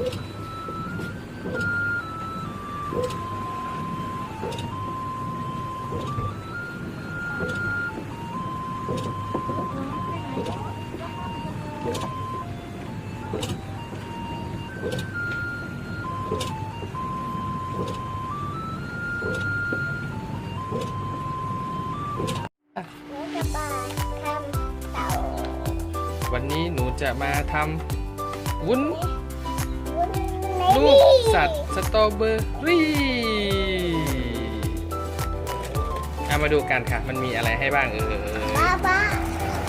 วันนี้หนูจะมาทำวุ้น นในลูนี่กสัตว์สตรอเบอรี่เอามาดูกันค่ะ มันมีอะไรให้บ้างเออป้าป้า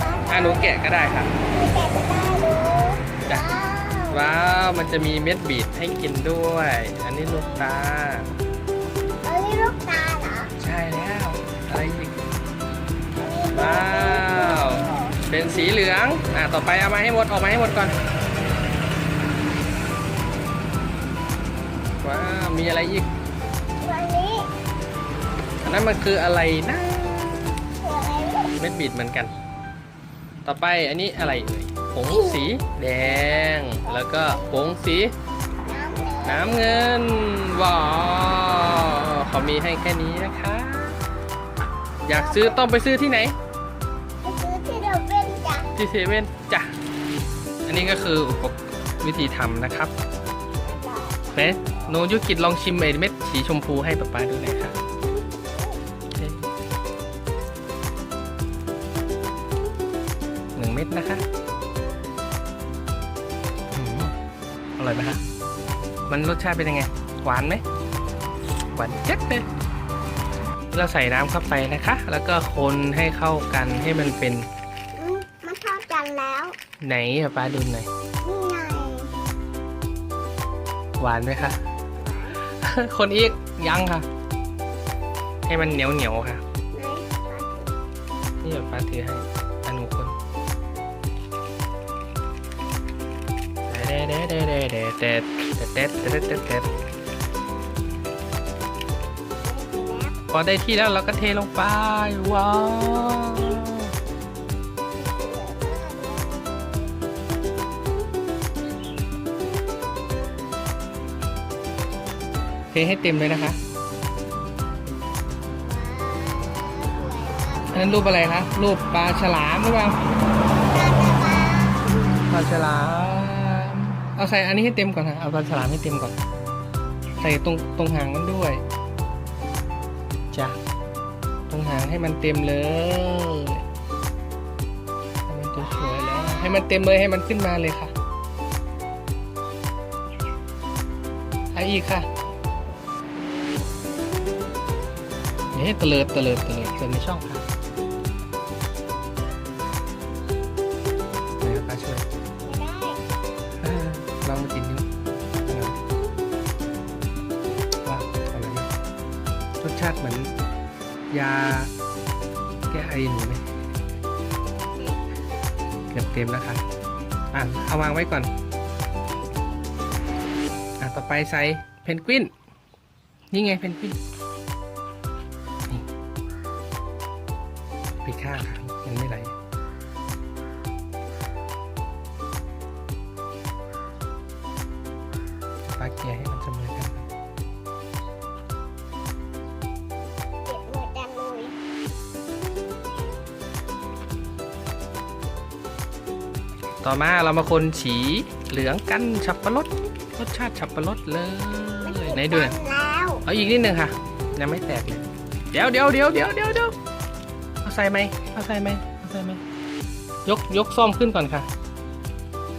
ป้าอะหนูแกะก็ได้ค่ะหนูแกะไม่ได้หนูจ้ะว้าวว้าว มันจะมีเม็ดบีดให้กินด้วย อันนี้ลูกตาเอ้ยลูกตาเหรอ ใช่แล้ว อะไรอีกอันนี้ว้าว เป็นสีเหลือง อะ ต่อไปเอามาให้หมด ออกมาให้หมดก่อน ว้าวมีอะไรอีกอันนี้อันนั้นมันคืออะไรนะ คืออะไรลูกเม็ดบีดเหมือนกัน ต่อไปอันนี้อะไรเอ่ยผงสีแดง แล้วก็ผงสีน้ำแดงน้ำเงิน ว้าวเขามีให้แค่นี้นะคะ อยากซื้อต้องไปซื้อที่ไหน ไปซื้อที่เดอะเวนจ้ะที่เซเว่นจ้ะ อันนี้ก็คืออุปกรณ์วิธีทำนะครับเนะ โนยุกิดลองชิมไอ้เม็ดสีชมพูให้ป๊าป๊าดูหน่อยค่ะโอเคหนึ่งเม็ดนะคะอืมอร่อยไหมคะมันรสชาติเป็นยังไง หวานไหมหวานเจ๊ดเลยเราใส่น้ำเข้าไปนะคะ แล้วก็คนให้เข้ากันให้มันเป็นอืมมันเท่ากันแล้ว ไหนอะป้าดูหน่อยนี่ไงหวานไหมคะ คนอีกยังค่ะ ให้มันเหนียวเหนียวค่ะไหนนี่แบบป้าถือให้อนุคนเด็ดเด็ดเด็ดเด็ดเด็ดเด็ดเด็ดเด็ดเด็ดเด็ดพอได้ที่แล้วเราก็เทลงไปว้าว เทให้เต็มเลยนะคะ อันนั้นรูปอะไรคะ รูปปลาฉลามหรือเปล่า ปลาฉลาม เอาใส่อันนี้ให้เต็มก่อนค่ะ เอาปลาฉลามให้เต็มก่อน ใส่ตรงตรงหางมันด้วยจ้ะตรงหางให้มันเต็มเลยให้มันสวยๆแล้ว ให้มันเต็มเลยให้มันขึ้นมาเลยค่ะ เอาอีกค่ะ เนี่ตะเลิดตะเลิดตะเลิดเกินในช่องค่ะไหนครับป้าช่วยไม่ได้เออลองมากินดูว้าวอร่อยมากรสชาติเหมือนยาแก้ไอหนูไหมเกือบเต็มแล้วค่ะอะ เอาวางไว้ก่อน อะ ต่อไปใส่เพนกวิน นี่ไงเพนกวินนี่ ต่อมาเรามาคนฉีเหลืองกันฉับปะรดรสชาติฉับปะรดเลยไหนดูหน่อยแล้วเอาอีกนิดนึงค่ะ ยังไม่แตกเลยเดี๋ยวเดี๋ยวเดี๋ยวเดี๋ยวเดี๋ยวเดี๋ยวเอาใส่ไหมเอาใส่ไหมเอาใส่ไหมยกยกซ่อมขึ้นก่อนค่ะ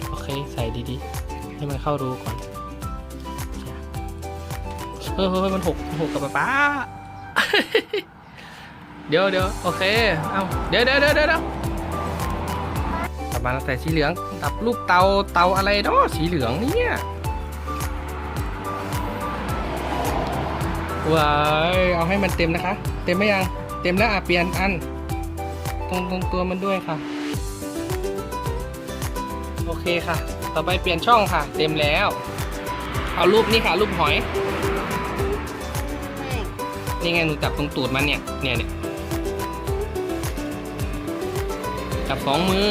โอเคใส่ดีๆ ให้มันเข้ารูก่อนจ้ะเฮ้ยเฮ้ยมันหกมันหกกับป๊าป๊าเดี๋ยวเดี๋ยวโอเค เอาเดี๋ยวเดี๋ยวเดี๋ยวเดี๋ยวต่อ มาเราใส่สีเหลืองดับรูปเตาเตาอะไรเนาะสีเหลืองเนี่ยว้ายเอาให้มันเต็มนะคะ เต็มไหมยัง เต็มแล้วอะเปลี่ยนอัน ตรงตรงตัวมันด้วยค่ะ โอเคค่ะ ต่อไปเปลี่ยนช่องค่ะ เต็มแล้ว เอารูปนี้ค่ะรูปหอย นี่ไงหนูจับตรงตูดมันเนี่ย เนี่ยเนี่ยจับสองมือ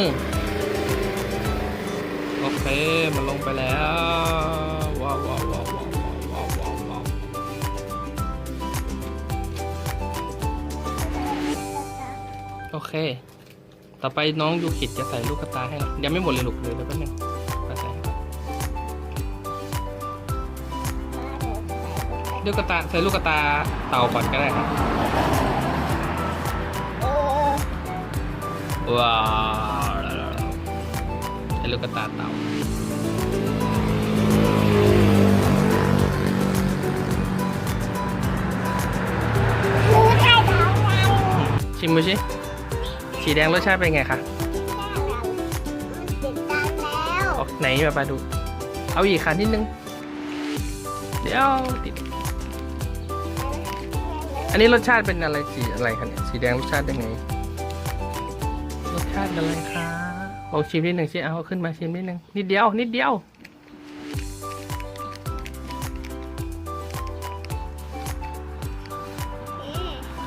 มันลงไปแล้วว้าวว้าวว้าวว้าวว้าวาโอเค ต่อไปน้องยูกิดจะใส่ลูกตาให้เรายังไม่หมดเลยลูกเลยเดี๋ยวก็หนึงมาใส่ลูกตาใส่ลูกตาเต่าก่อนก็ได้ครับว้า ใส่ลูกกระตาเต่าหนูไข่ดาวกันชิมดูสิสีแดงรสชาติเป็นไงคะติดตามแล้วออกไหนมาปาดู เอาอีกค่ะนิดนึง เดี๋ยวติด อันนี้รสชาติเป็นอะไรสีอะไรคะเนี่ย สีแดงรสชาติเป็นไง รสชาติอะไรคะ ลองชิมนิดหนึ่งสิเอาขึ้นมาชิมนิดหนึ่งนิดเดียว นิดเดียว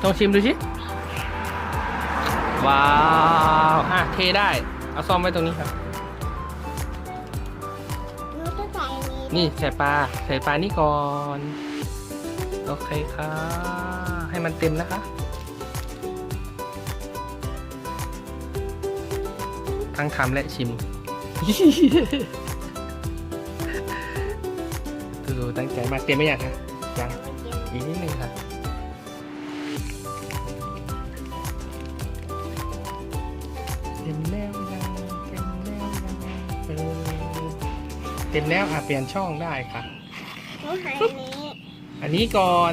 ลองชิมดูสิว้าวอะเทได้ เอาซ่อมไว้ตรงนี้ครับหนูจะใส่นี้นี่ใส่ปลาใส่ปลานี่ก่อน โอเคค่ะ ให้มันเต็มนะคะ ทั้งทำและชิม ดูๆตั้งใจมากเต็มไหมยังคะยังอีกนิดนึงค่ะเต็มแล้วยังเต็มแล้วยังเออเต็มแล้วอะเปลี่ยนช่องได้ค่ะหนูหายอันนี้ อันนี้ก่อน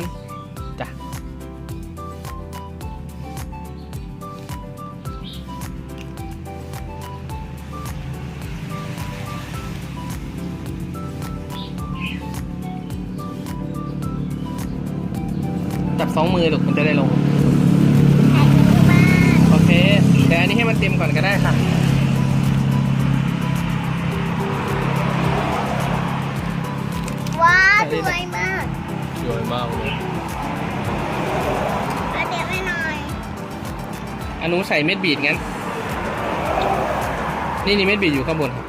จับสองมือลูกมันจะได้ลงใส่ถุงบ้านโอเค แต่อันนี้ให้มันเต็มก่อนก็ได้ค่ะ ว้าวใส่สได้วยมากสวยมากเลยเอาเดี๋ยวไปหน่อยอันนู้นใส่เม็ดบีดงั้น นี่นี่เม็ดบีดอยู่ข้างบนครับ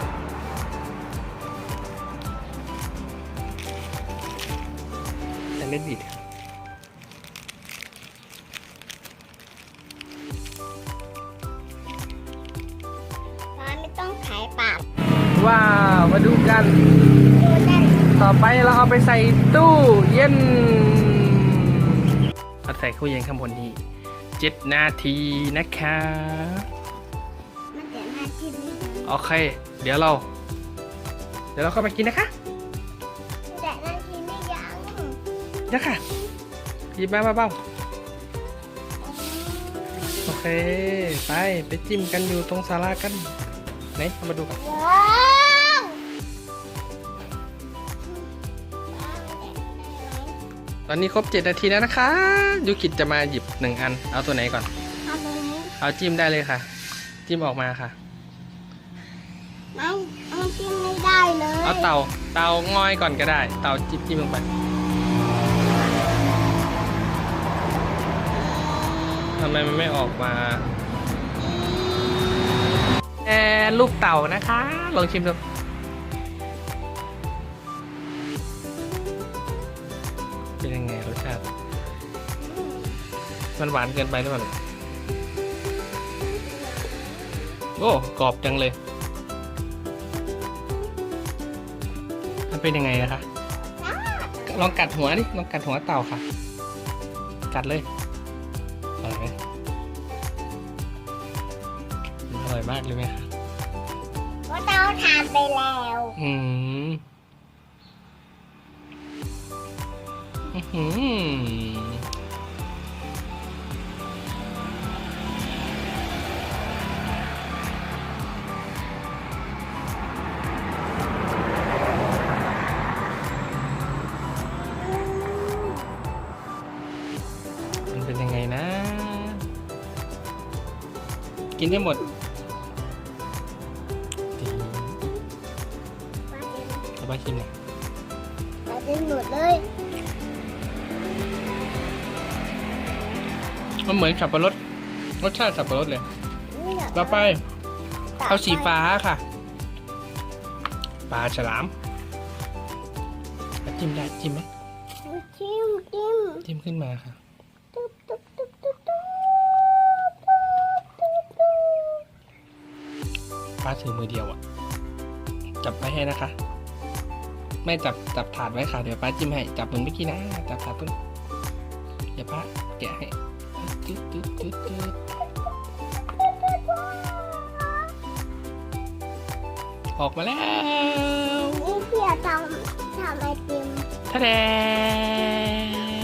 ใส่เม็ดบีด ต่อไปเราเอาไปใส่ตู้เย็นเอาใส่ตู้เย็นข้างบนนี้เจ็ดนาทีนะคะมันเดี๋ยวน่ากินนิดนึงโอเค เดี๋ยวเรา เดี๋ยวเราเข้าไปกินนะคะแต่น่ากินไม่ยังนะค่ะหยิบมาเบาๆโอเค ไป ไปจิ้มกันอยู่ตรงศาลากัน ไหนเอามาดูกัน อนนี้ครบ 7 นาทีแล้วนะคะยูกิจจะมาหยิบหนึ่งอัน เอาตัวไหนก่อนทำแบบนี้เอาจิ้มได้เลยค่ะ จิ้มออกมาค่ะ ไม่มันกินไม่ได้เลยเอาเตาเตางอยก่อนก็ได้ เตาจิ้มจิ้มลงไป ทำไมมันไม่ออกมาแอร์รูปเต่านะคะ ลองชิมดู มันหวานเกินไปหรือเปล่าลูกโอ้กรอบจังเลย มันเป็นยังไงอะคะ ลองกัดหัวดิ ลองกัดหัวเต่าค่ะ กัดเลย อร่อยไหมอร่อยมากเลยไหมคะเพราะเราทานไปแล้ว อืม อื้อหือมั กินได้หมดดีสบายชิมหน่อยเราจะหมดเลยมันเหมือนสับปะรดรสชาติสับปะรดเลย นี่แบบต่อไปเอาสีฟ้าค่ะ ปลาฉลามจิ้มได้จิ้มไหมจิ้มจิ้ม จิ้มขึ้นมาค่ะ ถือมือเดียวอะจับไว้ให้นะคะ ไม่จับจับถาดไว้ค่ะ เดี๋ยวป้าจิ้มให้ จับเหมือนเมื่อกี้นะ จับถาดต้นเดี๋ยวป้าแกะให้ตึ๊ดตึ๊ดตึ๊ดตึ๊ดออกมาแล้วนี่เพี่ทำทำไอติมทะแด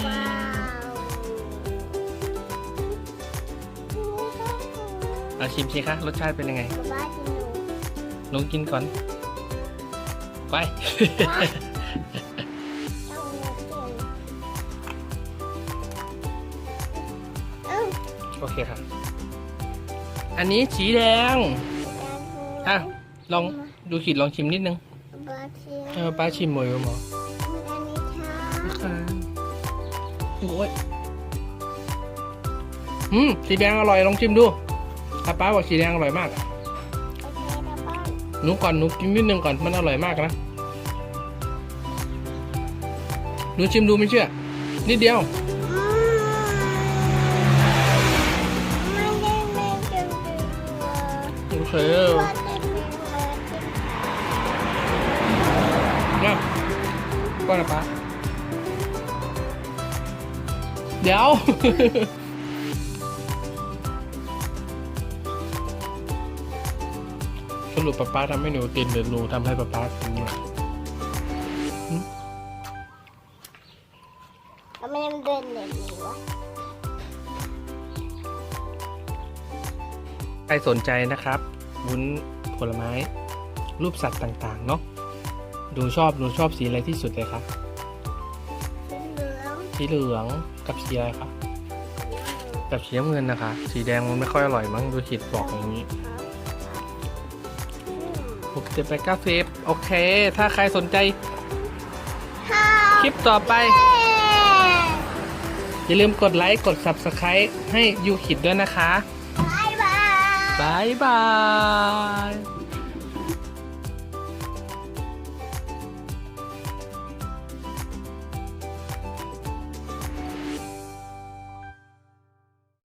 ว้าวเอาชิมสิคะรสชาติเป็นยังไง บ้าจินู ลองกินก่อน ไปต้องเลือกเก่งเอ้าโอเคค่ะอันนี้สีแดง อะ ลองดูขีดลองชิมนิดนึงบ้าชิมเออป้าชิมหมดเลยหมออันนี้ช้าค่ะโอ้ยอืมสีแดงอร่อยลองชิมดูถ้าป้าบอกสีแดงอร่อยมาก หนูก่อนหนูกินนิดนึงก่อนมันอร่อยมากนะหนูชิมดูไม่เชื่อ นิดเดียวโอเคว่าจะเป็นว่าจะนนะป้าเดี๋ยว รุปป้าป้าทำให้หนูกินหรือหนูทำให้ป้าป้ากินเนี่ยทำไมมันเดินแบบนี้วะใครสนใจนะครับวุ้นผลไม้ รูปสัตว์ต่างๆ เนาะดูชอบดูชอบสีอะไรที่สุดเลยครับสีเหลืองสีเหลืองกับสีอะไรครับกับสีน้ำเงินนะคะ สีแดงมันไม่ค่อยอร่อยมั้งดูขีดบอกอย่างนี้หก เจ็ดแปดเก้าสิบโอเค ถ้าใครสนใจค่ะคลิปต่อไป อย่าลืมกดไลค์กด subscribe ให้ยูคิดด้วยนะคะบ๊ายบาย บายบาย